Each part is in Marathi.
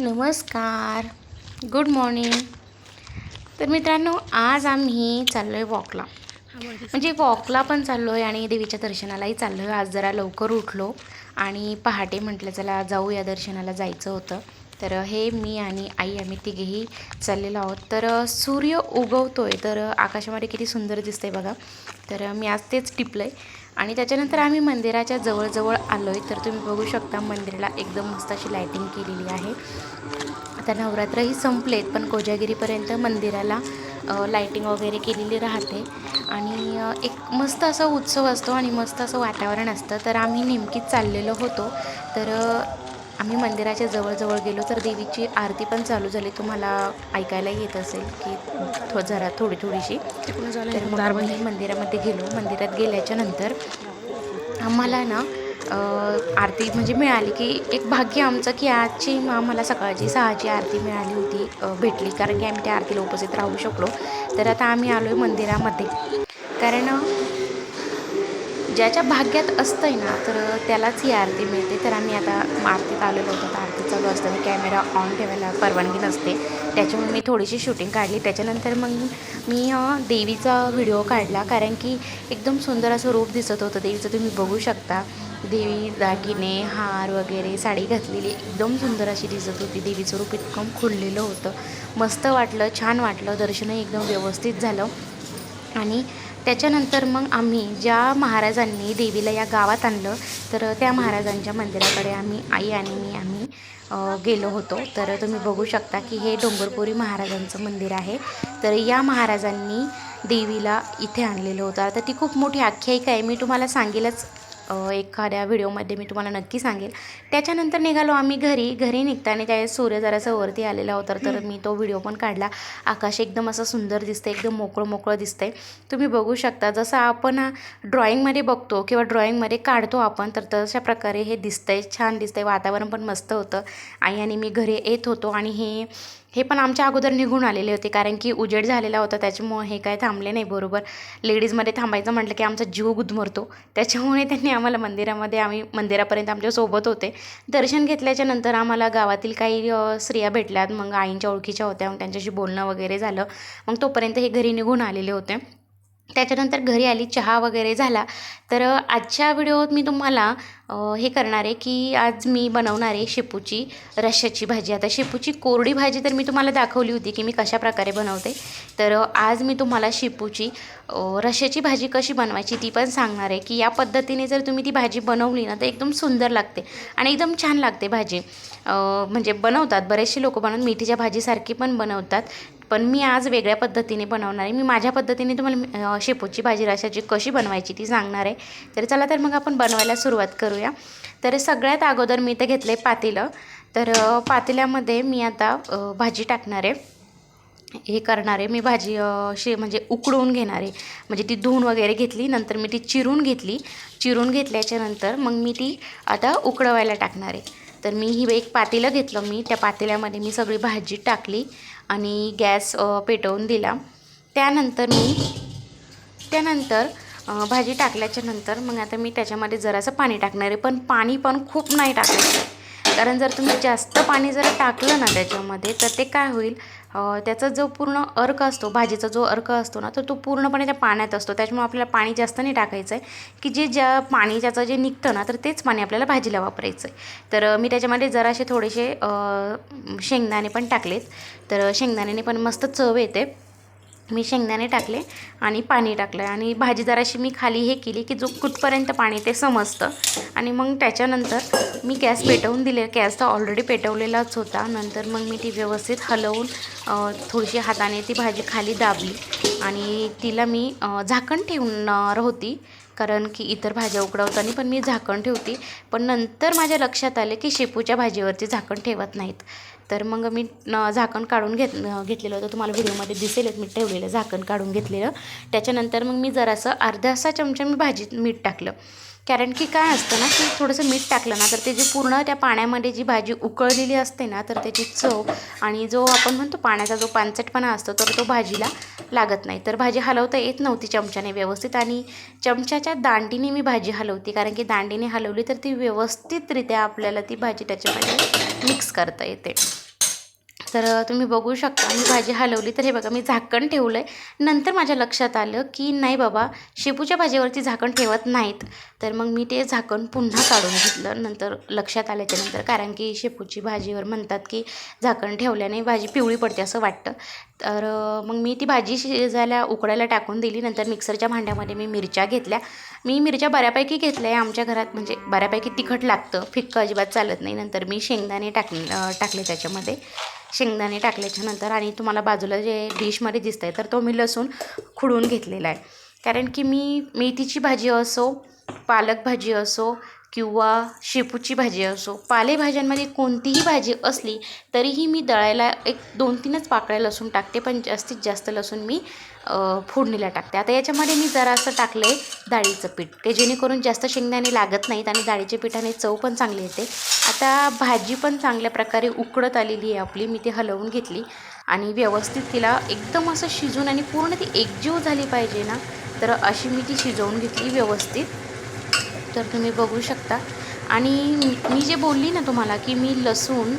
नमस्कार. गुड मॉर्निंग तर मित्रांनो आज आम्ही चाललो आहे वॉकला म्हणजे वॉकला पण चाललो आहे आणि देवीच्या दर्शनालाही चाललो आहे आज जरा लवकर उठलो आणि पहाटे म्हटलं चला जाऊ या दर्शनाला जायचं होतं. तर हे मी आणि आई आम्ही तिघेही चाललेलो आहोत. तर सूर्य उगवतो आहे तर आकाशामध्ये किती सुंदर दिसतंय बघा. तर मी आज तेच टिपलं आहे आणि त्याच्यानंतर आम्ही मंदिराच्या जवळजवळ आलो आहे तर तुम्ही बघू शकता मंदिराला एकदम मस्त अशी लायटिंग केलेली आहे. आता नवरात्रही संपलेत पण कोजागिरीपर्यंत मंदिराला लायटिंग वगैरे केलेली राहते. आणि एक मस्त असा उत्सव असतो आणि मस्त असं वातावरण असतं. तर आम्ही नेमकीच चाललेलो होतो. तर आम्ही मंदिराच्या जवळजवळ गेलो तर देवीची आरती पण चालू झाली. तुम्हाला ऐकायला येत असेल की थो जरा थोडी थोडीशी. तर मग आम्ही मंदिरामध्ये गेलो. मंदिरात गेल्याच्यानंतर आम्हाला ना आरती म्हणजे मिळाली की एक भाग्य आमचं की आजची आम्हाला सकाळची सहाची आरती मिळाली होती भेटली. कारण की आम्ही त्या आरतीला उपस्थित राहू शकलो. तर आता आम्ही आलो आहे मंदिरामध्ये. कारण ज्याच्या भाग्यात असतंय ना तर त्यालाच ही आरती मिळते. तर आम्ही आता आरतीत आलेलो होतो. तर आरती चालू असताना कॅमेरा ऑन ठेवायला परवानगी नसते. त्याच्यामुळे मी थोडीशी शूटिंग काढली. त्याच्यानंतर मग मी देवीचा व्हिडिओ काढला. कारण की एकदम सुंदर असं रूप दिसत होतं देवीचं. तुम्ही बघू शकता. देवी दागिने हार वगैरे साडी घातलेली. एकदम सुंदर अशी दिसत होती. देवीचं रूप इतकं खुललेलं होतं. मस्त वाटलं छान वाटलं. दर्शनही एकदम व्यवस्थित झालं. आणि त्याच्यानंतर मग आम्ही ज्या महाराजांनी देवीला या गावात आणलं तर त्या महाराजांच्या मंदिराकडे आम्ही आई आणि मी आम्ही गेलो होतो. तर तुम्ही बघू शकता की हे डोंगरपुरी महाराजांचं मंदिर आहे. तर या महाराजांनी देवीला इथे आणलेलं होतं. आता ती खूप मोठी आख्यायिका आहे. मी तुम्हाला सांगेलच एखाद्या व्हिडिओमध्ये मी तुम्हाला नक्की सांगेल. त्याच्यानंतर निघालो आम्ही घरी. घरी निघताना त्यावेळेस सूर्य जरासा वरती आलेला होता तर मी तो व्हिडिओ पण काढला. आकाश एकदम असं सुंदर दिसतंय एकदम मोकळं मोकळं दिसतंय. तुम्ही बघू शकता जसं आपण ड्रॉइंगमध्ये बघतो किंवा ड्रॉइंगमध्ये काढतो आपण तर तशा प्रकारे हे दिसतंय छान दिसतंय वातावरण पण मस्त होतं. आई आणि मी घरी येत होतो आणि हे हे पण आमच्या अगोदर निघून आलेले होते कारण की उजेड झालेला होता त्याच्यामुळे हे काय थांबले नाही बरोबर. लेडीजमध्ये थांबायचं म्हटलं की आमचा जीव गुदमरतो. त्याच्यामुळे त्यांनी आम्हाला मंदिरामध्ये आम्ही मंदिरापर्यंत आमच्यासोबत होते. दर्शन घेतल्याच्या नंतर आम्हाला गावातील काही स्त्रिया भेटल्यात मग आईंच्या ओळखीच्या होत्या मग त्यांच्याशी बोलणं वगैरे झालं. मग तोपर्यंत हे घरी निघून आलेले होते. त्याच्यानंतर घरी आली चहा वगैरे झाला. तर आजच्या व्हिडिओत मी तुम्हाला हे करणार आहे की आज मी बनवणार आहे शेपूची रश्श्याची भाजी. आता शेपूची कोरडी भाजी तर मी तुम्हाला दाखवली होती की मी कशा प्रकारे बनवते. तर आज मी तुम्हाला शेपूची रश्श्याची भाजी कशी बनवायची ती पण सांगणार आहे की या पद्धतीने जर तुम्ही ती भाजी बनवली ना तर एकदम सुंदर लागते आणि एकदम छान लागते भाजी. म्हणजे बनवतात बरेचसे लोक बनवून मेथीच्या भाजीसारखी पण बनवतात. पण मी आज वेगळ्या पद्धतीने बनवणार आहे. मी माझ्या पद्धतीने तुम्हाला शेपूची भाजी रशाची कशी बनवायची ती सांगणार आहे. तर चला तर मग आपण बनवायला सुरुवात करूया. तर सगळ्यात अगोदर मी इथं घेतलं आहे पातेलं. तर पातेल्यामध्ये मी आता भाजी टाकणार आहे. हे करणार आहे. मी भाजी अशी शे म्हणजे उकडवून घेणार आहे. म्हणजे ती धुवून वगैरे घेतली नंतर मी ती चिरून घेतली. चिरून घेतल्याच्या नंतर मग मी ती आता उकडवायला टाकणार आहे. तर मी ही एक पातेलं घेतलं मी. त्या पातेल्यामध्ये मी सगळी भाजी टाकली. आणि गॅस पेटवून दिला. त्यानंतर मी त्यानंतर भाजी टाकल्याच्या नंतर मग आता मी त्याच्यामध्ये जरासं पाणी टाकणार आहे. पण पाणी पण खूप नाही टाकायचं. कारण जर तुम्ही जास्त पाणी जर टाकलं ना त्याच्यामध्ये तर ते काय होईल? त्याचा जो पूर्ण अर्क असतो भाजीचा जो अर्क असतो ना तर तो पूर्णपणे त्या पाण्यात असतो. त्याच्यामुळे आपल्याला पाणी जास्त नाही टाकायचं आहे की जे ज्या पाणी ज्याचं जे निघतं ना तर तेच पाणी आपल्याला भाजीला वापरायचं आहे तर मी त्याच्यामध्ये जरासे थोडेसे शेंगदाणे पण टाकलेत. तर शेंगदाण्याने पण मस्त चव येते. मी शेंगदाणे टाकले आणि पाणी टाकलं आणि भाजी जराशी मी खाली हे केली की जो कुठपर्यंत पाणी ते समजतं. आणि मग त्याच्यानंतर मी गॅस पेटवून दिले. गॅस तर ऑलरेडी पेटवलेलाच होता. नंतर मग मी ती व्यवस्थित हलवून थोडीशी हाताने ती भाजी खाली दाबली. आणि तिला मी झाकण ठेवणार होती. कारण की इतर भाज्या उकडवताना पण मी झाकण ठेवते. पण नंतर माझ्या लक्षात आले की शेपूच्या भाजीवरती झाकण ठेवत नाहीत. तर मग मी न झाकण काढून घेत घेतलेलं होतं. तुम्हाला व्हिडिओमध्ये दिसेलच मी ठेवलेलं झाकण काढून घेतलेलं. त्याच्यानंतर मग मी जरासं अर्धासा चमचा मी भाजीत मीठ टाकलं. कारण की काय असतं ना की थोडंसं मीठ टाकलं ना तर ते जे पूर्ण त्या पाण्यामध्ये जी भाजी उकळलेली असते ना तर त्याची चव आणि जो आपण म्हणतो पाण्याचा जो पानचटपणा असतो तर तो भाजीला लागत नाही. तर भाजी हलवता येत नव्हती चमच्याने व्यवस्थित आणि चमच्याच्या दांडीने मी भाजी हलवते. कारण की दांडीने हलवली तर ती व्यवस्थितरित्या आपल्याला ती भाजी त्याच्यामध्ये मिक्स करता येते. तर तुम्ही बघू शकता मी भाजी हलवली तर हे बघा मी झाकण ठेवलं आहे नंतर माझ्या लक्षात आलं की नाही बाबा शेपूच्या भाजीवरती झाकण ठेवत नाहीत. तर मग मी ते झाकण पुन्हा काढून घेतलं. नंतर लक्षात आल्याच्यानंतर कारण की शेपूची भाजीवर म्हणतात की झाकण ठेवल्याने भाजी पिवळी पडते असं वाटतं. तर मग मी ती भाजी शिजायला उकडायला टाकून दिली. नंतर मिक्सरच्या भांड्यामध्ये मी मिरच्या घेतल्या. मी मिरच्या बऱ्यापैकी घेतल्या. आहे आमच्या घरात म्हणजे बऱ्यापैकी तिखट लागतं. फिक्कं अजिबात चालत नाही. नंतर मी शेंगदाणे टाक टाकले त्याच्यामध्ये. शेंगदाणे टाकल्याच्यानंतर आणि तुम्हाला बाजूला जे डिशमध्ये दिसत आहे तर तो मी लसूण खुडून घेतलेला आहे. कारण की मी मेथीची भाजी असो पालक भाजी असो किंवा शेपूची भाजी असो पालेभाज्यांमध्ये कोणतीही भाजी असली तरीही मी दळायला एक दोन तीनच पाकळ्या लसूण टाकते पण जास्तीत जास्त लसूण मी फोडणीला टाकते. आता याच्यामध्ये मी जरासं टाकलं आहे डाळीचं पीठ. ते जेणेकरून जास्त शेंगदाणे लागत नाहीत आणि डाळीच्या पिठाने चव पण चांगली येते. आता भाजी पण चांगल्या प्रकारे उकडत आलेली आहे आपली. मी ती हलवून घेतली आणि व्यवस्थित तिला एकदम असं शिजून आणि पूर्ण ती एकजीव झाली पाहिजे ना तर अशी मी ती शिजवून घेतली व्यवस्थित. तर तुम्ही बघू शकता. आणि मी जे बोलली ना तुम्हाला की मी लसूण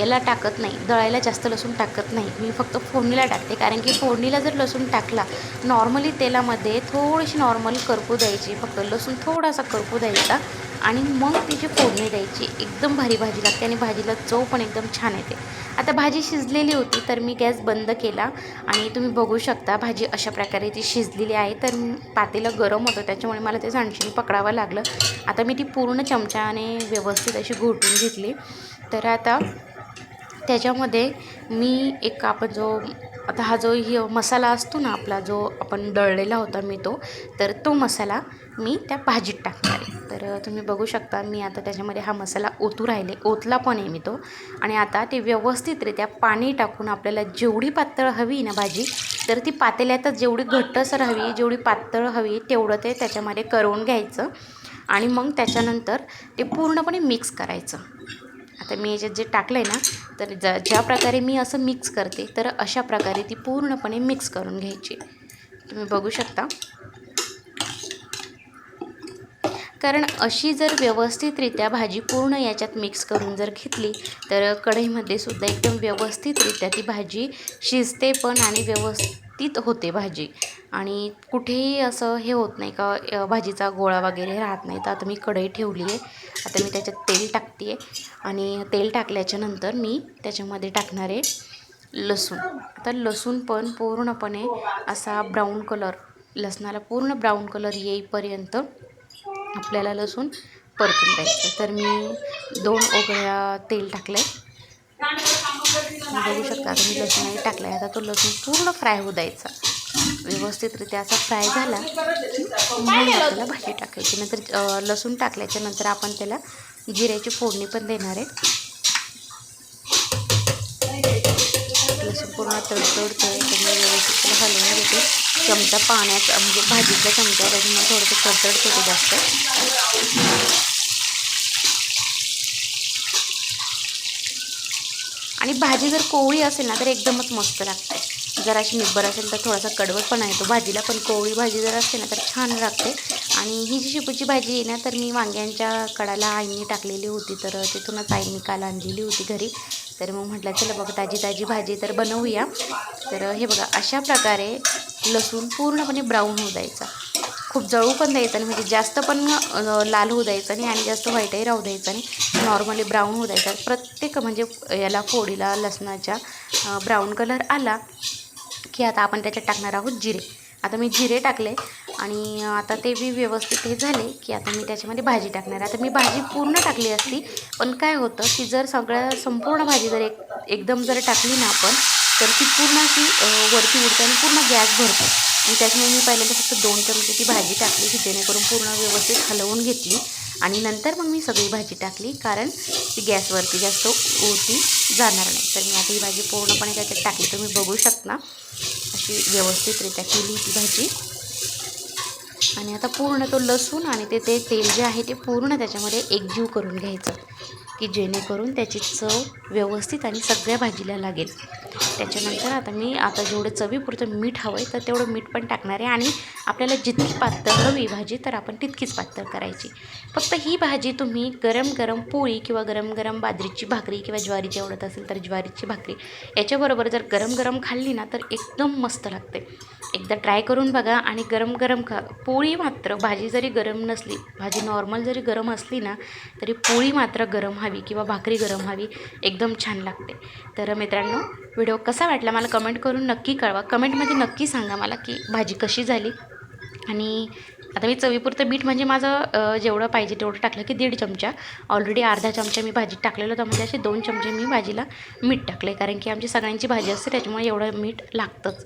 याला टाकत नाही. दळायला जास्त लसूण टाकत नाही. मी फक्त फोडणीला टाकते. कारण की फोडणीला जर लसूण टाकला नॉर्मली तेलामध्ये थोडीशी नॉर्मल करपू द्यायची. फक्त लसूण थोडासा करपू द्यायचा आणि मग तिची फोडणी द्यायची एकदम भारी भाजी लागते आणि भाजीला चव पण एकदम छान येते. आता भाजी शिजलेली होती तर मी गॅस बंद केला आणि तुम्ही बघू शकता भाजी अशा प्रकारे ती शिजलेली आहे. तर पातेलं गरम होतं त्याच्यामुळे मला ते सांडशीने पकडावं लागलं. आता मी ती पूर्ण चमच्याने व्यवस्थित अशी घोटून घेतली. तर आता त्याच्यामध्ये मी एक आपण जो आता हा जो ही मसाला असतो ना आपला जो आपण दळलेला होता मी तो तर तो मसाला मी त्या भाजीत टाकणार आहे. तर तुम्ही बघू शकता मी आता त्याच्यामध्ये हा मसाला ओतू राहिले ओतला पण आहे मी तो. आणि आता ते व्यवस्थितरित्या पाणी टाकून आपल्याला जेवढी पातळ हवी ना भाजी तर ती पातेल्यातच जेवढी घट्टसर हवी जेवढी पातळ हवी तेवढं ते त्याच्यामध्ये करून घ्यायचं. आणि मग त्याच्यानंतर ते पूर्णपणे मिक्स करायचं. आता मी याच्यात जे टाकलं आहे ना तर ज ज्या प्रकारे मी असं मिक्स करते तर अशा प्रकारे ती पूर्णपणे मिक्स करून घ्यायची. तुम्ही बघू शकता. कारण अशी जर व्यवस्थितरित्या भाजी पूर्ण याच्यात मिक्स करून जर घेतली तर कढईमध्ये सुद्धा एकदम व्यवस्थितरित्या ती भाजी शिजते पण आणि व्यवस्थित होते भाजी. आणि कुठेही असं हे होत नाही का भाजीचा गोळा वगैरे राहत नाही. तर आता मी कढई ठेवली आहे. आता मी त्याच्यात तेल टाकते आहे आणि तेल टाकल्याच्यानंतर मी त्याच्यामध्ये टाकणार आहे लसूण. आता लसूण पण पूर्णपणे असा ब्राऊन कलर लसणाला पूर्ण ब्राऊन कलर येईपर्यंत आपल्याला लसूण परतून द्यायचं तर मी दोन ओगळ्या तेल टाकलं आहे बघू शकता तुम्ही लसूणही टाकला आहे आता तो लसूण पूर्ण फ्राय होऊ द्यायचा. व्यवस्थितरित्या असा फ्राय झाला की भाजी टाकायची. नंतर लसूण टाकल्याच्या नंतर आपण त्याला जिऱ्याची फोडणी पण देणार आहे. लसूण पूर्ण तडतडतं त्यामुळे व्यवस्थित त्याला हलवून घेते. चमचा पाण्याचा म्हणजे भाजीतला चमचा त्याच्यामुळे थोडंसं तडतडत जास्त. आणि भाजी जर कोवळी असेल ना तर एकदमच मस्त लागते. जर अशी निब्बर असेल तर थोडासा कडवट पण येतो भाजीला पण कोवळी भाजी जर असते ना तर छान लागते. आणि ही जी शेपूची भाजी आहे ना तर मी वांग्यांच्या कडाला आईने टाकलेली होती तर तिथूनच आईने काल आणलेली होती घरी. तर मग म्हटलं चला बघा ताजी ताजी भाजी तर बनवूया. तर हे बघा अशा प्रकारे लसूण पूर्णपणे ब्राऊन होऊ द्यायचा. खूप जळू पण द्यायचं नाही म्हणजे जास्त पण लाल होऊ द्यायचं नाही आणि जास्त व्हाईटही राहू द्यायचं नाही. नॉर्मली ब्राऊन होऊ द्यायचा. प्रत्येक म्हणजे याला फोडीला लसणाच्या ब्राऊन कलर आला की आता आपण त्याच्यात टाकणार आहोत जिरे. आता मी जिरे टाकले आणि आता ते बी व्यवस्थित हे झाले की आता मी त्याच्यामध्ये भाजी टाकणार आता मी भाजी पूर्ण टाकली असती पण काय होतं की जर सगळ्या संपूर्ण भाजी जर एक एकदम जर टाकली ना आपण तर ती पूर्ण अशी वरती उडते आणि पूर्ण गॅस भरतो. आणि त्याच्यामुळे मी पहिल्यांदा फक्त दोन चमचे ती भाजी टाकली की जेणेकरून पूर्ण व्यवस्थित हलवून घेतली. आणि नंतर मग मी सगळी भाजी टाकली कारण ती गॅसवरती जास्त ओती जाणार नाही. तर मी आता ही भाजी पूर्णपणे त्याच्यात टाकली. तुम्ही बघू शकता अशी व्यवस्थितरित्या केली ती भाजी. आणि आता पूर्ण तो लसूण आणि ते ते तेल जे आहे ते पूर्ण त्याच्यामध्ये एकजीव करून घ्यायचं. की जेणेकरून त्याची चव व्यवस्थित आणि सगळ्या भाजीला लागेल. त्याच्यानंतर आता मी आता जेवढं चवीपुरतं मीठ हवं आहे तर तेवढं मीठ पण टाकणार आहे. आणि आपल्याला जितकी पातळ हवी भाजी तर आपण तितकीच पातळ करायची. फक्त ही भाजी तुम्ही गरम गरम पोळी किंवा गरम गरम बाजरीची भाकरी किंवा ज्वारीची आवडत असेल तर ज्वारीची भाकरी. याच्याबरोबर जर गरम गरम खाल्ली ना तर एकदम मस्त लागते. एकदा ट्राय करून बघा आणि गरम गरम खा. पोळी मात्र भाजी जरी गरम नसली भाजी नॉर्मल जरी गरम असली ना तरी पोळी मात्र गरम हवी हवी किंवा भाकरी गरम हवी एकदम छान लागते. तर मित्रांनो व्हिडिओ कसा वाटला मला कमेंट करून नक्की कळवा. कमेंटमध्ये नक्की सांगा मला की भाजी कशी झाली. आणि आता मी चवीपुरतं मीठ म्हणजे माझं जेवढं पाहिजे तेवढं टाकलं की दीड चमचा. ऑलरेडी अर्धा चमचा मी भाजीत टाकलेलं होतं. म्हणजे असे दोन चमचे मी भाजीला मीठ टाकले कारण की आमची सगळ्यांची भाजी असते त्याच्यामुळे एवढं मीठ लागतंच.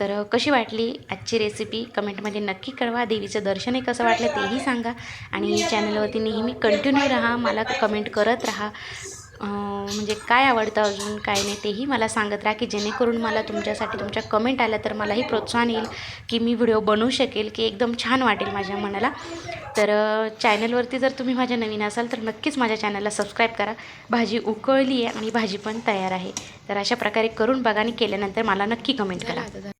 तर कशी वाटली आजची रेसिपी कमेंटमध्ये नक्की कळवा. देवीचं दर्शनही कसं वाटलं तेही सांगा. आणि चॅनलवरती नेहमी कंटिन्यू राहा. मला कमेंट करत राहा. म्हणजे काय आवडतं अजून काय नाही तेही मला सांगत राहा की जेणेकरून मला तुमच्यासाठी तुमच्या कमेंट आल्या तर मलाही प्रोत्साहन येईल की मी व्हिडिओ बनवू शकेल की एकदम छान वाटेल माझ्या मनाला. तर चॅनलवरती जर तुम्ही माझ्या नवीन असाल तर नक्कीच माझ्या चॅनलला सबस्क्राईब करा. भाजी उकळली आहे आणि भाजी पण तयार आहे. तर अशा प्रकारे करून बघा आणि केल्यानंतर मला नक्की कमेंट करा.